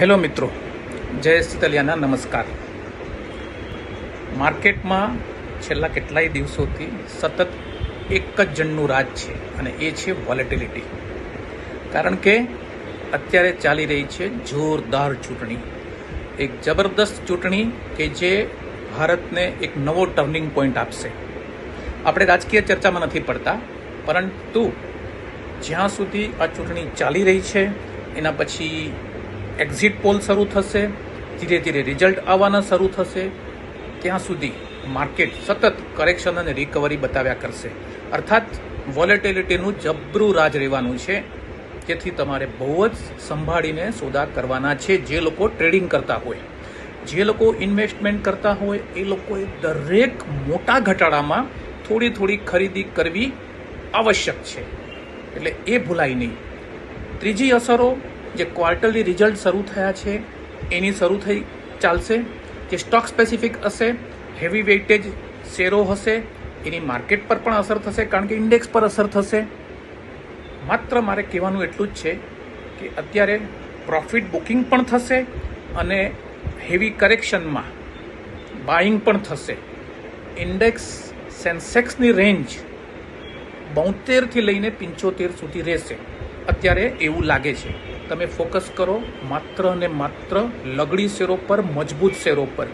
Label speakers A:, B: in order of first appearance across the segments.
A: Hello મિત્રો, જય શીતલિયાના નમસ્કાર. માર્કેટમાં છેલ્લા કેટલાય દિવસોથી સતત એક જ જણનું રાજ છે અને એ છે વોલેટિલિટી. કારણ કે અત્યારે ચાલી રહી છે જોરદાર ચૂંટણી. એક જબરદસ્ત ચૂંટણી કે જે ભારતને એક નવો ટર્નિંગ પોઈન્ટ આપશે. આપણે રાજકીય ચર્ચામાં નથી પડતા, પરંતુ જ્યાં સુધી આ ચૂંટણી ચાલી રહી છે, એના પછી એક્ઝિટ પોલ શરૂ થશે. ધીરે ધીરે રિઝલ્ટ આવવાના શરૂ થશે. ત્યાં સુધી માર્કેટ સતત કરેક્શન અને રિકવરી બતાવ્યા કરશે. અર્થાત વોલેટિલિટીનું જબરું રાજ રહેવાનું છે. જેથી તમારે બહુ જ સંભાળીને સોદા કરવાના છે જે લોકો ટ્રેડિંગ કરતા હોય. જે લોકો ઇન્વેસ્ટમેન્ટ કરતા હોય, એ લોકોએ દરેક મોટા ઘટાડામાં થોડી થોડી ખરીદી કરવી આવશ્યક છે. એટલે એ ભૂલાય નહીં. ત્રીજી અસરો જે ક્વાર્ટરલી રિઝલ્ટ શરૂ થયા છે, એની શરૂ થઈ ચાલશે. જે સ્ટોક સ્પેસિફિક હશે હેવી વેઇટેજ શેરો હશે, એની માર્કેટ પર પણ અસર થશે, કારણ કે ઇન્ડેક્સ પર અસર થશે. માત્ર મારે કહેવાનું એટલું જ છે કે અત્યારે પ્રોફિટ બુકિંગ પણ થશે અને હેવી કરેક્શનમાં બાઇંગ પણ થશે. ઇન્ડેક્સ સેન્સેક્સની રેન્જ બોતેરથી લઈને પંચોતેર સુધી રહેશે. અત્યારે એવું લાગે છે. તમે ફોકસ કરો માત્ર અને માત્ર લગડી શેરો પર, મજબૂત શેરો પર.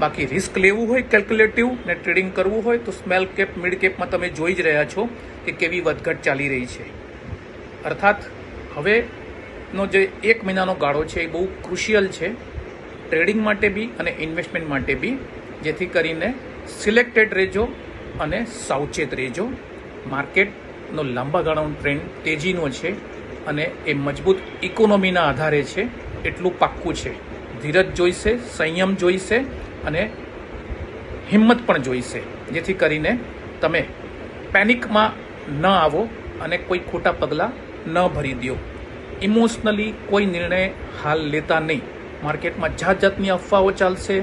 A: બાકી રિસ્ક લેવું હોય, કેલ્ક્યુલેટિવ ને ટ્રેડિંગ કરવું હોય, તો સ્મેલ કેપ, મિડ કેપમાં તમે જોઈ જ રહ્યા છો કે કેવી વધઘટ ચાલી રહી છે. અર્થાત, હવેનો જે એક મહિનાનો ગાળો છે એ બહુ ક્રુશિયલ છે, ટ્રેડિંગ માટે બી અને ઇન્વેસ્ટમેન્ટ માટે બી, જેથી કરીને સિલેક્ટેડ રહેજો અને સાવચેત રહેજો. માર્કેટનો લાંબા ગાળાનો ટ્રેન્ડ તેજીનો છે. અને એ મજબૂત ઇકોનોમીના આધારે છે, એટલું પાક્કું છે. ધીરજ જોઈશે, સંયમ જોઈશે અને હિંમત પણ જોઈશે. જેથી કરીને તમે પેનિકમાં ન આવો અને કોઈ ખોટા પગલાં ન ભરી દો. ઇમોશનલી કોઈ નિર્ણય હાલ લેતા નહીં. માર્કેટમાં જાત જાતની અફવાઓ ચાલશે,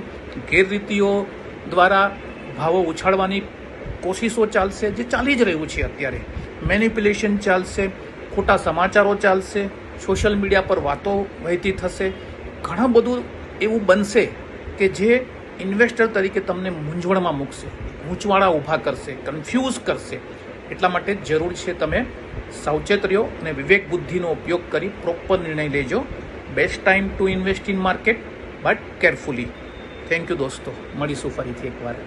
A: ગેરરીતિઓ દ્વારા ભાવો ઉછાળવાની કોશિશો ચાલશે, જે ચાલી જ રહ્યું છે અત્યારે. મેનિપ્યુલેશન ચાલશે ખોટા સમાચારો ચાલશે સોશિયલ મીડિયા પર વાતો વહેતી થશે. ઘણું બધું એવું બનશે કે જે ઇન્વેસ્ટર તરીકે તમને મૂંઝવણમાં મૂકશે ઊંચવાળા ઊભા કરશે કન્ફ્યુઝ કરશે. એટલા માટે જરૂર છે તમે સાવચેત રહ્યો અને વિવેક બુદ્ધિનો ઉપયોગ કરી પ્રોપર નિર્ણય લેજો. Best time to invest in market but carefully thank you દોસ્તો. મળીશું ફરીથી એકવાર.